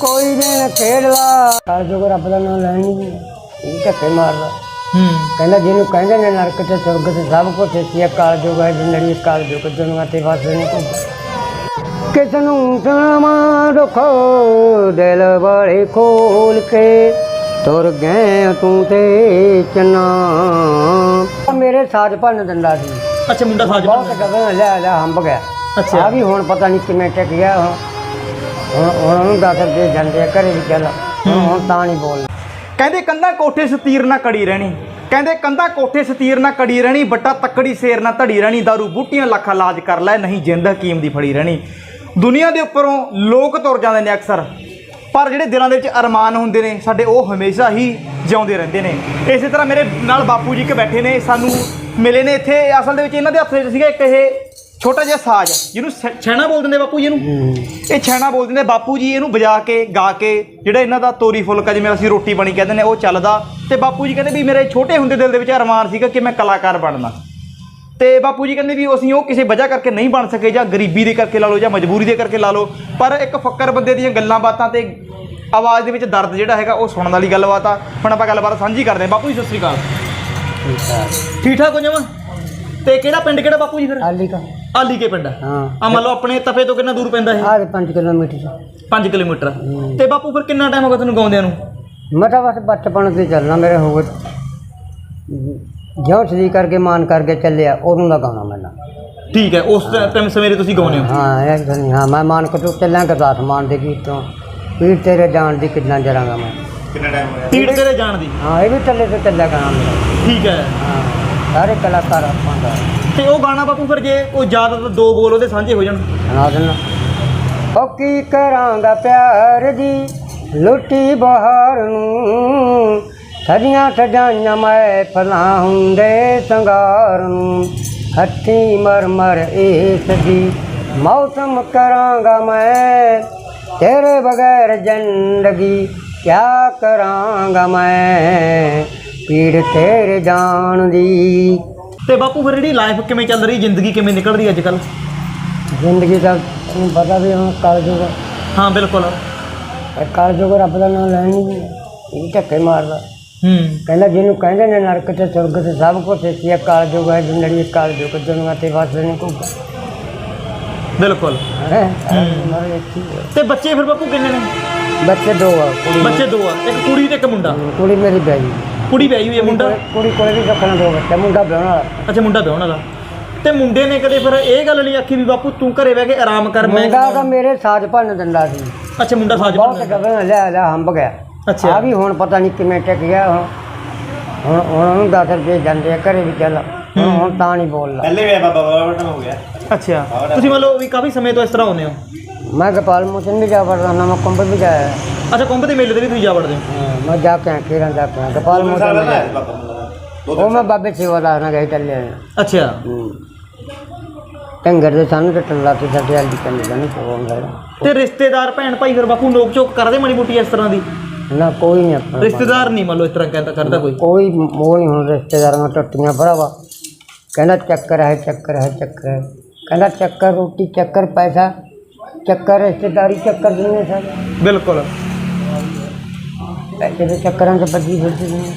ਕੋਈ ਦਿਨ ਖੇਡਦਾ ਕਾਲ ਜੋ ਰੱਬ ਦਾ ਨਾਮ ਲੈਣ ਨਹੀਂ ਇਹ ਧੱਕੇ ਮਾਰਦਾ ਹੂੰ। ਕਹਿੰਦਾ ਜਿਹਨੂੰ ਕਹਿੰਦੇ ਨੇ ਨਰਕ ਤੇ ਸੁਰਗ ਤੇ ਸਭ ਕੁਝ ਸੀ ਕਾਲ ਜੋ ਹੈ ਜਿੰਦੜੀ ਕਾਲ ਜੋ ਦੁਨੀਆ ਤੇ ਵਸਦੇ ਨੇ ਕੋ ਕਿਸ ਨੂੰ ਸੁਣਾਵਾਂ ਦੁੱਖ ਦਿਲ ਵਾਲੇ ਖੋਲ ਕੇ ਤੁਰ ਗਏ ਤੂੰ ਤੇ ਚਨਾ। ਮੇਰੇ ਸਾਜ ਭੰਨ ਦਿੰਦਾ ਸੀ। ਅੱਛਾ ਮੁੰਡਾ ਸਾਜ ਬਹੁਤ ਕਦੋਂ ਲੈ ਲੈ ਹੰਬ ਗਿਆ। ਅੱਛਾ। ਆ ਵੀ ਹੁਣ ਪਤਾ ਨਹੀਂ ਕਿਵੇਂ ਟਿਕ ਗਿਆ ਹੁਣ ਉਹਨੂੰ ਦੱਸ ਦੇ ਜਾਂਦੇ ਆ ਘਰੇ ਵੀ ਚੱਲ। ਹੁਣ ਹੁਣ ਤਾਂ ਨਹੀਂ ਬੋਲਦਾ ਕਹਿੰਦੇ ਕੰਧਾ ਕੋਠੇ ਸਤੀਰ ਨਾ ਕੜੀ ਰਹਿਣੀ। ਕਹਿੰਦੇ ਕੰਧਾ ਕੋਠੇ ਸਤੀਰ ਨਾ ਕੜੀ ਰਹਿਣੀ ਬੱਟਾ ਤੱਕੜੀ ਸੇਰ ਨਾ ਧੜੀ ਰਹਿਣੀ ਦਾਰੂ ਬੂਟੀਆਂ ਲੱਖਾ ਇਲਾਜ ਕਰ ਲੈ ਨਹੀਂ ਜਿੰਦ ਹਕੀਮ ਦੀ ਫੜੀ ਰਹਿਣੀ। ਦੁਨੀਆ ਦੇ ਉੱਪਰੋਂ ਲੋਕ ਤੁਰ ਜਾਂਦੇ ਨੇ ਅਕਸਰ। ਪਰ ਜਿਹੜੇ ਦਿਲਾਂ ਦੇ ਵਿੱਚ ਅਰਮਾਨ ਹੁੰਦੇ ਨੇ ਸਾਡੇ ਉਹ ਹਮੇਸ਼ਾ ਹੀ ਜਿਉਂਦੇ ਰਹਿੰਦੇ ਨੇ। ਇਸੇ ਤਰ੍ਹਾਂ ਮੇਰੇ ਨਾਲ ਬਾਪੂ ਜੀ ਇੱਕ ਬੈਠੇ ਨੇ ਸਾਨੂੰ ਮਿਲੇ ਨੇ ਇੱਥੇ। ਅਸਲ ਦੇ ਵਿੱਚ ਇਹਨਾਂ ਦੇ ਹੱਥ ਵਿੱਚ ਸੀਗਾ ਇੱਕ ਇਹ ਛੋਟਾ ਜਿਹਾ ਸਾਜ਼ ਜਿਹਨੂੰ ਛ- ਛੈਣਾ ਬੋਲ ਦਿੰਦੇ ਬਾਪੂ ਜੀ ਇਹਨੂੰ? ਇਹ ਛੈਣਾ ਬੋਲ ਦਿੰਦੇ। ਬਾਪੂ ਜੀ ਇਹਨੂੰ ਵਜਾ ਕੇ ਗਾ ਕੇ ਜਿਹੜਾ ਇਹਨਾਂ ਦਾ ਤੋਰੀ ਫੁਲਕਾ ਜਿਵੇਂ ਅਸੀਂ ਰੋਟੀ ਬਣੀ ਕਹਿੰਦੇ ਨੇ ਉਹ ਚੱਲਦਾ। ਤੇ ਬਾਪੂ ਜੀ ਕਹਿੰਦੇ ਵੀ ਮੇਰੇ ਛੋਟੇ ਹੁੰਦੇ ਦਿਲ ਦੇ ਵਿੱਚ ਅਰਮਾਨ ਸੀਗਾ ਕਿ ਮੈਂ ਕਲਾਕਾਰ ਬਣਨਾ। ਤੇ ਬਾਪੂ ਜੀ ਕਹਿੰਦੇ ਵੀ ਅਸੀਂ ਉਹ ਕਿਸੇ ਵਜ੍ਹਾ ਕਰਕੇ ਨਹੀਂ ਬਣ ਸਕੇ ਜਾਂ ਗਰੀਬੀ ਦੇ ਕਰਕੇ ਲਾ ਲਓ ਜਾਂ ਮਜਬੂਰੀ ਦੇ ਕਰਕੇ ਲਾ ਲਓ ਪਰ ਇੱਕ ਫੱਕਰ ਬੰਦੇ ਦੀਆਂ ਗੱਲਾਂ ਬਾਤਾਂ ਤੇ ਆਵਾਜ਼ ਦੇ ਵਿੱਚ ਦਰਦ ਜਿਹੜਾ ਹੈਗਾ ਉਹ ਸੁਣਨ ਵਾਲੀ ਗੱਲਬਾਤ ਆ। ਹੁਣ ਆਪਾਂ ਗੱਲਬਾਤ ਸਾਂਝੀ ਕਰਦੇ ਹਾਂ। ਬਾਪੂ ਜੀ ਸਤਿ ਸ੍ਰੀ ਅਕਾਲ। ਠੀਕ ਠਾਕ। ਹੋ ਜਾਵਾਂ? ਤੇ ਕਿਹੜਾ ਪਿੰਡ ਕਿਹੜਾ ਬਾਪੂ ਜੀ ਫਿਰ? ਆਲੀ ਕਾ ਆਲੀ ਕੇ ਪਿੰਡ ਹਾਂ। ਆ ਮੰਨ ਲਓ ਆਪਣੇ ਤਪੇ ਤੋਂ ਕਿੰਨਾ ਦੂਰ ਪੈਂਦਾ ਇਹ? ਆਹ 5 ਕਿਲੋਮੀਟਰ। 5 ਕਿਲੋਮੀਟਰ। ਤੇ ਬਾਪੂ ਫਿਰ ਕਿੰਨਾ ਟਾਈਮ ਹੋ ਗਿਆ ਤੁਹਾਨੂੰ ਗਾਉਂਦਿਆਂ ਨੂੰ? ਮੈਂ ਤਾਂ ਬਸ ਬਚਪਨ ਤੇ ਚੱਲਣਾ ਮੇਰੇ ਹੋ ਗਏ। ਜਿਉਂ ਸਦੀ ਕਰਕੇ ਮਾਨ ਕਰਕੇ ਚੱਲਿਆ ਉਦੋਂ ਦਾ ਗਾਉਣਾ ਮੈਨਾਂ ਠੀਕ ਹੈ ਉਸ ਟਾਈਮ ਸਵੇਰੇ ਤੁਸੀਂ ਗਾਉਂਦੇ ਹੋ? ਹਾਂ ਇਹ ਗੱਲ ਨਹੀਂ ਹਾਂ ਮੈਂ ਮਾਨ ਕੋ ਚੱਲਾਂ ਗੁਰਦਾਸ ਮਾਨ ਦੇ ਗੀਤ ਤੋਂ। ਪੀਰ ਤੇਰੇ ਜਾਣ ਦੀ ਕਿੰਨਾ ਜਰਾਂਗਾ ਮੈਂ। ਤੀੜ ਤੇਰੇ ਜਾਣ ਦੀ? ਹਾਂ ਇਹ ਵੀ ਚੱਲੇ ਤੇ ਚੱਲਿਆ ਗਾਣਾ ਮੇਰਾ ਠੀਕ ਹੈ। ਹਾਂ ਸਾਰੇ ਕਲਾਕਾਰ ਆਪਾਂ ਦਾ। ਤੇ ਉਹ ਗਾਣਾ ਬਾਪੂ ਫਿਰ ਜੇ ਉਹ ਜ਼ਿਆਦਾ ਤਾਂ ਦੋ ਬੋਲ ਉਹਦੇ ਸਾਂਝੇ ਹੋ ਜਾਣ। ਸੁਣਾ ਦੇਣਾ। ਉਹ ਕੀ ਕਰਾਂਗਾ ਪਿਆਰ ਦੀ ਲੁੱਟੀ ਬਹਾਰ ਨੂੰ। ਸਦੀਆਂ ਸਜਾਈਆਂ ਮੈਂ ਫਲਾਂ ਹੁੰਦੇ ਸੰਗਾਰ ਨੂੰ। ਹੱਥੀ ਮਰ ਮਰ ਇਸ ਦੀ ਮੌਸਮ ਕਰਾਂਗਾ ਮੈਂ। ਤੇਰੇ ਬਗੈਰ ਜ਼ਿੰਦਗੀ ਕਿਆ ਕਰਾਂਗਾ ਮੈਂ? ਪੀੜ ਤੇਰੇ ਜਾਣ ਦੀ। ਤੇ ਬਾਪੂ ਫਿਰ ਜਿਹੜੀ ਲਾਈਫ ਕਿਵੇਂ ਚੱਲ ਰਹੀ ਜ਼ਿੰਦਗੀ ਕਿਵੇਂ ਨਿਕਲ ਰਹੀ ਅੱਜ ਕੱਲ ਜ਼ਿੰਦਗੀ ਦਾ ਤੁਹਾਨੂੰ ਪਤਾ ਵੀ ਹੁਣ ਕਾਲਜੂਗ ਹਾਂ ਬਿਲਕੁਲ। ਕਾਲਜੂਗ ਰੱਬ ਦਾ ਨਾਮ ਲੈਣ ਨਹੀਂ ਇਹ ਧੱਕੇ ਮਾਰਦਾ। ਹੂੰ। ਕਹਿੰਦਾ ਜਿਹਨੂੰ ਕਹਿੰਦੇ ਨੇ ਨਰਕ ਤੇ ਸੁਰਗ ਤੇ ਸਭ ਕੁਝ ਸੀ ਕਾਲਜੂਗ ਹੈ ਜਿੰਦੜੀ ਕਾਲਜੂਗ ਦੁਨੀਆ ਤੇ ਵਸਦੇ ਨੇ ਕੋ ਬਿਲਕੁਲ। ਹੈ। ਮਾਰੇ ਕੀ ਹੈ। ਤੇ ਬੱਚੇ ਫਿਰ ਬਾਪੂ ਕਿੰਨੇ ਨੇ? ਬੱਚੇ ਦੋ ਆ ਕੁੜੀ ਬੱਚੇ ਦੋ ਆ ਇੱਕ ਕੁੜੀ ਤੇ ਇੱਕ ਮੁੰਡਾ। ਕੁੜੀ ਮੇਰੀ ਬੈਜੀ ਕੁੜੀ ਵਿਆਹੀ ਹੋਈ ਹੈ ਮੁੰਡਾ? ਕੁੜੀ ਕੋਲ ਵੀ ਰੱਖਣਾ ਦੋ ਬੱਚੇ ਮੁੰਡਾ ਵਿਆਹਣ ਵਾਲਾ। ਅੱਛਾ ਮੁੰਡਾ ਵਿਆਹਣ ਵਾਲਾ। ਤੇ ਮੁੰਡੇ ਨੇ ਕਦੇ ਫਿਰ ਇਹ ਗੱਲ ਨਹੀਂ ਆਖੀ ਵੀ ਬਾਪੂ ਤੂੰ ਘਰੇ ਬਹਿ ਕੇ ਆਰਾਮ ਕਰ ਮੈਂ ਮੁੰਡਾ ਤਾਂ ਮੇਰੇ ਸਾਜ ਭੰਨ ਦਿੰਦਾ ਸੀ। ਅੱਛਾ ਮੁੰਡਾ ਸਾਜ ਬਹੁਤ ਕਦੋਂ ਲੈ ਲੈ ਹੰਬ ਗਿਆ। ਅੱਛਾ। ਆ ਵੀ ਹੁਣ ਪਤਾ ਨਹੀਂ ਕਿਵੇਂ ਟਿਕ ਗਿਆ ਹੁਣ ਹੁਣ ਹੁਣ ਉਹਨੂੰ ਦੱਸ ਰੁਪਏ ਜਾਂਦੇ ਆ ਘਰੇ ਵੀ ਚੱਲ। ਹੁਣ ਹੁਣ ਤਾਂ ਨਹੀਂ ਬੋਲਦਾ। ਪਹਿਲੇ ਵੀ ਬਾਬਾ ਬਾਬਾ ਬਟਨ ਹੋ ਗਿਆ। ਅੱਛਾ। ਤੁਸੀਂ ਮੰਨ ਲਓ ਵੀ ਕਾਫੀ ਸਮੇਂ ਤੋਂ ਇਸ ਤਰ੍ਹਾਂ ਆਉਂਦੇ ਹੋ। ਮੈਂ ਗੋਪਾਲ ਮੋਚਨ ਵੀ ਜਾ ਵੜਦਾ ਨਾ ਮੈਂ ਕੁੰਭ ਵੀ ਜਾਇਆ। ਅੱਛਾ ਕੁੰਭ ਦੇ ਮੇਲੇ ਤੇ ਵੀ ਤੁਸੀਂ ਜਾ ਵੜਦੇ ਹੋ? ਹਾਂ, ਮੈਂ ਜਾ ਕੇ ਕਿਰਾਂ ਜਾ ਕੇ ਆਇਆ। ਗੋਪਾਲ ਦੋ ਉਹ ਮੈਂ ਬਾਬੇ ਸੇਵਾਦਾਰ ਨਾਲ ਗਏ ਚੱਲੇ ਆਏ। ਅੱਛਾ। ਟੰਗਰ ਦੇ ਸਾਨੂੰ ਟੱਟਣ ਲੱਗ ਪਈ ਸਾਡੇ ਵਾਲੀ ਕੰਨ ਦਾ ਨਹੀਂ ਪਵਾਉਂਦਾ ਤੇ ਰਿਸ਼ਤੇਦਾਰ ਭੈਣ ਭਾਈ ਫਿਰ ਬਾਪੂ ਨੋਕ ਝੋਕ ਕਰਦੇ ਮਾੜੀ ਮੋਟੀ ਇਸ ਤਰ੍ਹਾਂ ਦੀ? ਨਾ ਕੋਈ ਨਹੀਂ ਆਪਣਾ। ਰਿਸ਼ਤੇਦਾਰ ਨਹੀਂ ਮੰਨ ਲਓ ਇਸ ਤਰ੍ਹਾਂ ਕਹਿੰਦਾ ਕਰਦਾ ਕੋਈ? ਕੋਈ ਮੋਹ ਨਹੀਂ ਹੁਣ ਰਿਸ਼ਤੇਦਾਰਾਂ ਟੁੱਟੀਆਂ ਭਰਾਵਾ। ਕਹਿੰਦਾ ਚੱਕਰ ਹੈ ਚੱਕਰ ਹੈ ਚੱਕਰ ਹੈ। ਕਹਿੰਦਾ ਚੱਕਰ ਰੋਟੀ ਚੱਕਰ ਪੈਸਾ ਚੱਕਰ ਰਿਸ਼ਤੇਦਾਰੀ ਚੱਕਰ ਦੁਨੀਆ ਸਾਰੇ ਬਿਲਕੁਲ। ਪੈਸੇ ਦੇ ਚੱਕਰਾਂ 'ਚ ਬੱਜੀ ਫਿਰਦੀ ਦੁਨੀਆ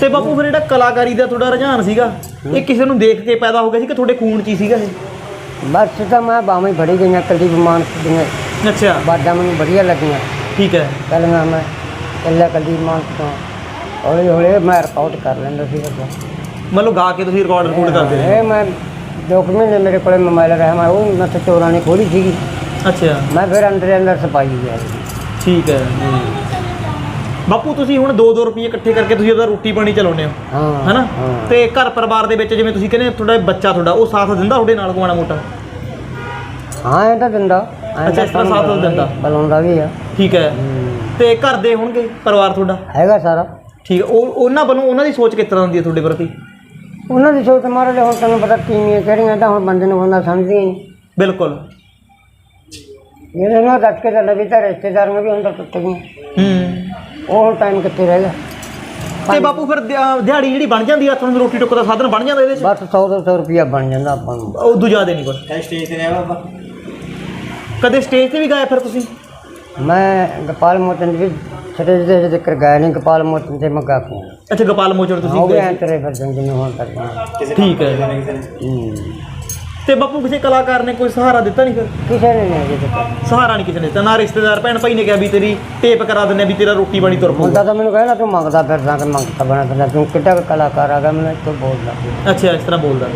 ਤੇ ਬਾਪੂ ਫਿਰ ਜਿਹੜਾ ਕਲਾਕਾਰੀ ਦਾ ਤੁਹਾਡਾ ਰੁਝਾਨ ਸੀਗਾ ਇਹ ਕਿਸੇ ਨੂੰ ਦੇਖ ਕੇ ਪੈਦਾ ਹੋ ਗਿਆ ਸੀ ਕਿ ਤੁਹਾਡੇ ਖੂਨ 'ਚ ਹੀ ਸੀਗਾ ਇਹ? ਬਸ ਤਾਂ ਮੈਂ ਬਾਵੇਂ ਫੜੀ ਗਈਆਂ ਕੁਲਦੀਪ ਮਾਨ ਦੀਆਂ ਅੱਛਾ। ਬਾਜਾਂ ਮੈਨੂੰ ਵਧੀਆ ਲੱਗੀਆਂ। ਠੀਕ ਹੈ। ਕੱਲ ਮੈਂ ਕੱਲਾ ਕੁਲਦੀਪ ਮਾਨ ਤੋਂ ਹੌਲੀ ਹੌਲੀ ਮੈਂ ਰਿਪੋਰਟ ਕਰ ਲੈਂਦਾ ਸੀ ਮੰਨ ਲਓ ਗਾ ਕੇ ਤੁਸੀਂ ਰਿਕਾਰਡ ਰਿਕਾਰਡ ਕਰਦੇ ਇਹ ਮੈਂ ਦੋ ਕੁ ਮਹੀਨੇ ਮੇਰੇ ਕੋਲੇ ਮੋਬਾਈਲ ਰਿਹਾ ਮੈਂ ਉਹ ਮੈਂ ਤਾਂ ਚੋਰਾਂ ਨੇ ਖੋਲੀ ਸੀਗੀ। ਅੱਛਾ। ਮੈਂ ਫਿਰ ਅੰਦਰ ਅੰਦਰ ਸਪਾਈ ਗਿਆ। ਠੀਕ ਹੈ। ਬਾਪੂ ਤੁਸੀਂ ਹੁਣ 2-2 ਰੁਪਏ ਇਕੱਠੇ ਕਰਕੇ ਤੁਸੀਂ ਉਹਦਾ ਰੋਟੀ ਪਾਣੀ ਚਲਾਉਂਦੇ ਹੋ। ਹਾਂ ਹੈਨਾ। ਤੇ ਘਰ ਪਰਿਵਾਰ ਦੇ ਵਿੱਚ ਜਿਵੇਂ ਤੁਸੀਂ ਕਹਿੰਦੇ ਤੁਹਾਡਾ ਬੱਚਾ ਤੁਹਾਡਾ ਉਹ ਸਾਥ ਦਿੰਦਾ ਤੁਹਾਡੇ ਨਾਲ ਕੋਣਾ ਮੋਟਾ? ਹਾਂ ਇਹ ਤਾਂ ਦਿੰਦਾ। ਅੱਛਾ, ਇਸ ਤਰ੍ਹਾਂ ਸਾਥ ਦਿੰਦਾ। ਬੁਲਾਉਂਦਾ ਵੀ ਆ। ਠੀਕ ਹੈ। ਤੇ ਘਰ ਦੇ ਹੋਣਗੇ ਪਰਿਵਾਰ ਤੁਹਾਡਾ? ਹੈਗਾ ਸਾਰਾ। ਠੀਕ ਉਹ ਉਹਨਾਂ ਵੱਲੋਂ ਉਹਨਾਂ ਦੀ ਸੋਚ ਕਿਸ ਤਰ੍ਹਾਂ ਹੁੰਦੀ ਹੈ ਤੁਹਾਡੇ ਪ੍ਰਤੀ? ਉਹਨਾਂ ਦੀ ਸੋਚ ਮਾਰੇ ਹੁਣ ਤੈਨੂੰ ਪਤਾ ਟੀਮੀਆਂ ਕਿਹੜੀਆਂ ਤਾਂ ਹੁਣ ਬੰਦੇ ਨੂੰ ਬੰਦਾ ਸਮਝਦੀ ਨਹੀਂ। ਬਿਲਕੁਲ। ਇਹਨੇ ਨਾ ਦੱਸ ਕੇ ਚੱਲੇ ਵੀ ਤਾਂ ਰਿਸ਼ਤੇਦਾਰੀਆਂ ਵੀ ਹੁਣ ਤਾਂ ਟੁੱਟ ਗਈਆਂ ਹੂੰ। ਉਹ ਹੁਣ ਟਾਈਮ ਕਿੱਥੇ ਰਹਿ ਗਿਆ? ਤੇ ਬਾਪੂ ਫਿਰ ਦਿਹਾ- ਦਿਹਾੜੀ ਜਿਹੜੀ ਬਣ ਜਾਂਦੀ ਆ ਤੁਹਾਨੂੰ ਰੋਟੀ ਟੁੱਕ ਦਾ ਸਾਧਨ ਬਣ ਜਾਂਦਾ ਇਹਦੇ 'ਚ? ਬਸ 100 200 ਰੁਪਿਆ ਬਣ ਜਾਂਦਾ ਆਪਾਂ ਨੂੰ। ਉਦੋਂ ਜ਼ਿਆਦਾ ਨਹੀਂ ਕੁਛ ਹੈ ਸਟੇਜ ਤੇ ਰਿਹਾ ਬਾਬਾ? ਕਦੇ ਸਟੇਜ ਤੇ ਵੀ ਗਾਇਆ ਫਿਰ ਤੁਸੀਂ? ਮੈਂ ਗੋਪਾਲ ਮੋਚਨ ਵੀ ਛੜੇ ਜਿਹੇ ਜ਼ਿਕਰ ਗਾਇਆ ਨਹੀਂ ਗੋਪਾਲ ਮੋਚਨ ਤੇ ਮੈਂ ਗਾ ਕੇ ਆਇਆ। ਅੱਛਾ ਗੋਪਾਲ ਮੋਚਨ ਤੁਸੀਂ ਹੋ ਗਏ ਗਿਆ ਤੇਰੇ ਫਿਰ ਜਿੰਨੇ ਹੋਣ ਕਰਦੇ ਕਿਸੇ ਠੀਕ ਹੈ। ਨੇ ਨੇ? ਹੂੰ। ਤੇ ਬਾਪੂ ਕਿਸੇ ਕਲਾਕਾਰ ਨੇ ਕੋਈ ਸਹਾਰਾ ਦਿੱਤਾ ਨਹੀਂ ਫਿਰ? ਕਿਸੇ ਨੇ ਨਹੀਂ ਤੱਕ ਸਹਾਰਾ ਨਹੀਂ ਕਿਸੇ ਨੇ ਦਿੱਤਾ ਨਾ ਰਿਸ਼ਤੇਦਾਰ ਭੈਣ ਭਾਈ ਨੇ ਕਿਹਾ ਵੀ ਤੇਰੀ ਟੇਪ ਕਰਾ ਦਿੰਦੇ ਵੀ ਤੇਰਾ ਰੋਟੀ ਪਾਣੀ ਤੁਰ ਪਊਗਾ। ਮੁੰਡਾ ਤਾਂ ਮੈਨੂੰ ਕਹਿਣਾ ਤੂੰ ਮੰਗਦਾ ਫਿਰਦਾ ਕਿ ਮੰਗਦਾ ਬਣਾ ਫਿਰਦਾ ਤੂੰ ਕਿੱਡਾ ਕੁ ਕਲਾਕਾਰ ਆ ਗਿਆ ਮੈਨੂੰ ਇੱਥੋਂ ਬੋਲਦਾ। ਅੱਛਾ ਇਸ ਤਰ੍ਹਾਂ ਬੋਲਦਾ।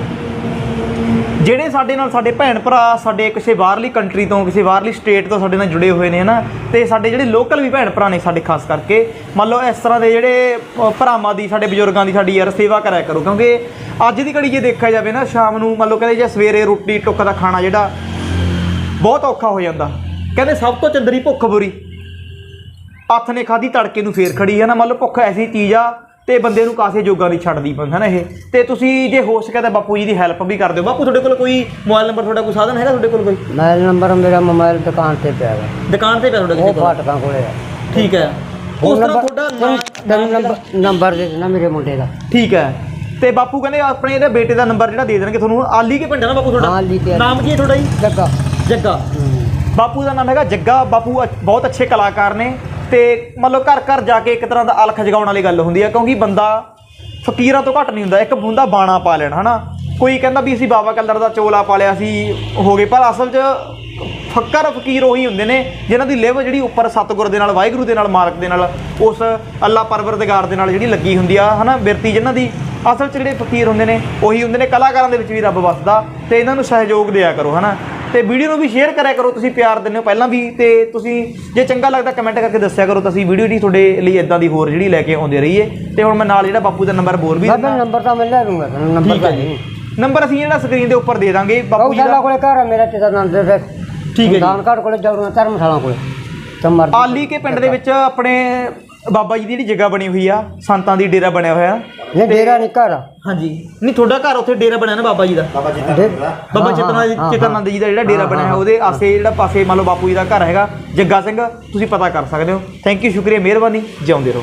ਜਿਹੜੇ ਸਾਡੇ ਨਾਲ ਸਾਡੇ ਭੈਣ ਭਰਾ, ਸਾਡੇ ਕਿਸੇ ਬਾਹਰਲੀ ਕੰਟਰੀ ਤੋਂ, ਕਿਸੇ ਬਾਹਰਲੀ ਸਟੇਟ ਤੋਂ ਸਾਡੇ ਨਾਲ ਜੁੜੇ ਹੋਏ ਨੇ, ਹਨਾ? ਤੇ ਸਾਡੇ ਜਿਹੜੇ ਲੋਕਲ ਵੀ ਭੈਣ ਭਰਾ ਨੇ ਸਾਡੇ ਖਾਸ ਕਰਕੇ, ਮੰਨ ਲਓ ਇਸ ਤਰ੍ਹਾਂ ਦੇ ਜਿਹੜੇ ਭਰਾਵਾਂ ਦੀ, ਸਾਡੇ ਬਜ਼ੁਰਗਾਂ ਦੀ ਸਾਡੀ ਯਾਰ ਸੇਵਾ ਕਰਿਆ ਕਰੋ, ਕਿਉਂਕਿ ਅੱਜ ਦੀ ਘੜੀ ਜੇ ਦੇਖਿਆ ਜਾਵੇ ਨਾ, ਸ਼ਾਮ ਨੂੰ ਮੰਨ ਲਓ ਕਹਿੰਦੇ ਜੇ ਸਵੇਰੇ ਰੋਟੀ, ਟੁੱਕ ਦਾ ਖਾਣਾ ਜਿਹੜਾ, ਬਹੁਤ ਔਖਾ ਹੋ ਜਾਂਦਾ। ਕਹਿੰਦੇ ਸਭ ਤੋਂ ਚੰਦਰੀ ਭੁੱਖ ਬੁਰੀ। ਹੱਥ ਨੇ ਖਾਦੀ ਤੜਕੇ ਨੂੰ ਫੇਰ ਖੜੀ ਹੈ ਨਾ ਮੰਨ ਲਓ ਭੁੱਖ ਐਸੀ ਚੀਜ਼ ਆ ਤੇ ਬੰਦੇ ਨੂੰ ਕਾਸੇ ਜੋਗਾ ਨਹੀਂ ਛੱਡਦੀ ਬੰਦਾ ਨਾ ਇਹ? ਤੇ ਤੁਸੀਂ ਜੇ ਹੋ ਸਕੇ ਤਾਂ ਬਾਪੂ ਜੀ ਦੀ ਹੈਲਪ ਵੀ ਕਰ ਦਿਓ। ਬਾਪੂ ਤੁਹਾਡੇ ਕੋਲ ਕੋਈ ਮੋਬਾਈਲ ਨੰਬਰ ਤੁਹਾਡਾ ਕੋਈ ਸਾਧਨ ਹੈਗਾ ਤੁਹਾਡੇ ਕੋਲ ਕੋਈ? ਮੋਬਾਈਲ ਨੰਬਰ ਮੇਰਾ ਮੋਬਾਈਲ ਦੁਕਾਨ ਤੇ ਪਿਆ ਹੈ ਦੁਕਾਨ ਤੇ ਪਿਆ ਤੁਹਾਡੇ ਉਹ ਕੋਲ? ਫਾਟਕਾਂ ਕੋਲੇ ਆ। ਠੀਕ ਹੈ। ਉਸ ਤਰ੍ਹਾਂ ਤੁਹਾਡਾ ਨੰਬਰ ਨੰਬਰ ਦੇ ਦੇਣਾ ਮੇਰੇ ਮੁੰਡੇ ਦਾ। ਠੀਕ ਹੈ। ਤੇ ਬਾਪੂ ਕਹਿੰਦੇ ਆਪਣੇ ਇਹਦੇ ਬੇਟੇ ਦਾ ਨੰਬਰ ਜਿਹੜਾ ਦੇ ਦੇਣਗੇ ਤੁਹਾਨੂੰ ਆਲੀ ਕੇ ਪਿੰਡ ਹੈ ਨਾ ਬਾਪੂ ਹਾਂ, ਤੁਹਾਡਾ। ਨਾਮ ਕੀ ਹੈ ਤੁਹਾਡਾ ਜੀ? ਜੱਗਾ। ਜੱਗਾ। ਬਾਪੂ ਦਾ ਨਾਮ ਹੈਗਾ ਜੱਗਾ। ਬਾਪੂ ਬਹੁਤ ਅੱਛੇ ਕਲਾਕਾਰ ਨੇ। ਤੇ ਮਤਲਬ ਘਰ ਘਰ ਜਾ ਕੇ ਇੱਕ ਤਰ੍ਹਾਂ ਦਾ ਅਲਖ ਜਗਾਉਣ ਵਾਲੀ ਗੱਲ ਹੁੰਦੀ ਆ, ਕਿਉਂਕਿ ਬੰਦਾ ਫਕੀਰਾਂ ਤੋਂ ਘੱਟ ਨਹੀਂ ਹੁੰਦਾ, ਇੱਕ ਹੁੰਦਾ ਬਾਣਾ ਪਾ ਲੈਣਾ, ਹਨਾ? ਕੋਈ ਕਹਿੰਦਾ ਵੀ ਅਸੀਂ ਬਾਬਾ ਕਲਰ ਦਾ ਚੋਲਾ ਪਾ ਲਿਆ ਸੀ, ਹੋ ਗਏ, ਪਰ ਅਸਲ 'ਚ ਫੱਕਰ ਫਕੀਰ ਉਹੀ ਹੁੰਦੇ ਨੇ, ਜਿਨ੍ਹਾਂ ਦੀ ਲਿਵ ਜਿਹੜੀ ਉੱਪਰ ਸਤਿਗੁਰ ਦੇ ਨਾਲ, ਵਾਹਿਗੁਰੂ ਦੇ ਨਾਲ, ਮਾਲਕ ਦੇ ਨਾਲ, ਉਸ ਅੱਲਾ ਪਰਵਰਦਗਾਰ ਦੇ ਨਾਲ ਜਿਹੜੀ ਲੱਗੀ ਹੁੰਦੀ ਆ, ਹਨਾ, ਬਿਰਤੀ ਜਿਨ੍ਹਾਂ ਦੀ, ਅਸਲ 'ਚ ਜਿਹੜੇ ਫਕੀਰ ਹੁੰਦੇ ਨੇ, ਉਹੀ ਹੁੰਦੇ ਨੇ, ਕਲਾਕਾਰਾਂ ਦੇ ਵਿੱਚ ਵੀ ਰੱਬ ਵਸਦਾ, ਤੇ ਇਹਨਾਂ ਨੂੰ ਸਹਿਯੋਗ ਦਿਆ ਕਰੋ, ਹਨਾ? ਤੇ ਵੀਡੀਓ ਨੂੰ ਵੀ ਸ਼ੇਅਰ ਕਰਿਆ ਕਰੋ ਤੁਸੀਂ ਪਿਆਰ ਦਿੰਦੇ ਹੋ। ਪਹਿਲਾਂ ਵੀ ਤੇ ਤੁਸੀਂ ਜੇ ਚੰਗਾ ਲੱਗਦਾ ਕਮੈਂਟ ਕਰਕੇ ਦੱਸਿਆ ਕਰੋ ਤਾਂ ਅਸੀਂ ਵੀਡੀਓ ਦੀ ਤੁਹਾਡੇ ਲਈ ਇਦਾਂ ਦੀ ਹੋਰ ਜਿਹੜੀ ਲੈ ਕੇ ਆਉਂਦੇ ਰਹੀਏ। ਤੇ ਹੁਣ ਮੈਂ ਨਾਲ ਜਿਹੜਾ ਬਾਪੂ ਦਾ ਨੰਬਰ ਬੋਲ ਵੀ ਬਾਬੇ ਦਿੰਦਾ। ਨੰਬਰ ਤਾਂ ਮੈਂ ਲੈ ਲੂੰਗਾ ਨੰਬਰ ਠੀਕ ਹੈ ਤਾਂ ਜੀ। ਨੰਬਰ ਅਸੀਂ ਜਿਹੜਾ ਸਕਰੀਨ ਦੇ ਉੱਪਰ ਦੇ ਦਾਂਗੇ ਬਾਪੂ ਜੀ ਦਾ। ਕੋਲੇ ਘਰ ਆ ਮੇਰਾ ਤੇ ਦੇ ਫਿਰ। ਠੀਕ ਹੈ ਜੀ। ਦਾਨਘਾਟ ਕੋਲੇ ਜੌੜੀਆਂ ਧਰਮਸ਼ਾਲਾ ਕੋਲੇ। ਤਮਰ ਆਲੀ ਕੇ ਪਿੰਡ ਦੇ ਵਿੱਚ ਆਪਣੇ ਬਾਬਾ ਜੀ ਦੀ ਜਿਹੜੀ ਜਗ੍ਹਾ ਬਣੀ ਹੋਈ ਆ ਸੰਤਾਂ ਦੀ ਡੇਰਾ ਬਣਿਆ ਹੋਇਆ। ਨਹੀਂ ਡੇਰਾ ਨਹੀਂ ਘਰ ਆ। ਹਾਂਜੀ। ਨਹੀਂ ਤੁਹਾਡਾ ਘਰ ਉੱਥੇ ਡੇਰਾ ਬਣਿਆ ਨਾ ਬਾਬਾ ਜੀ ਦਾ? ਬਾਬਾ ਜੀ ਦਾ ਦੇ- ਬਾਬਾ ਹਾਂ, ਚਿਤਨਾਨੰਦ ਹਾਂ, ਚਿਤਨਾਨੰਦ ਜੀ ਦਾ ਜਿਹੜਾ ਡੇਰਾ ਬਣਿਆ ਹੋਇਆ ਉਹਦੇ ਆਸੇ ਜਿਹੜਾ ਪਾਸੇ ਮੰਨ ਲਓ ਬਾਪੂ ਜੀ ਦਾ ਘਰ ਹੈਗਾ ਜੱਗਾ ਸਿੰਘ ਤੁਸੀਂ ਪਤਾ ਕਰ ਸਕਦੇ ਹੋ। ਥੈਂਕ ਯੂ ਸ਼ੁਕਰੀਆ ਮਿਹਰਬਾਨੀ ਜਿਉਂਦੇ ਰਹੋ।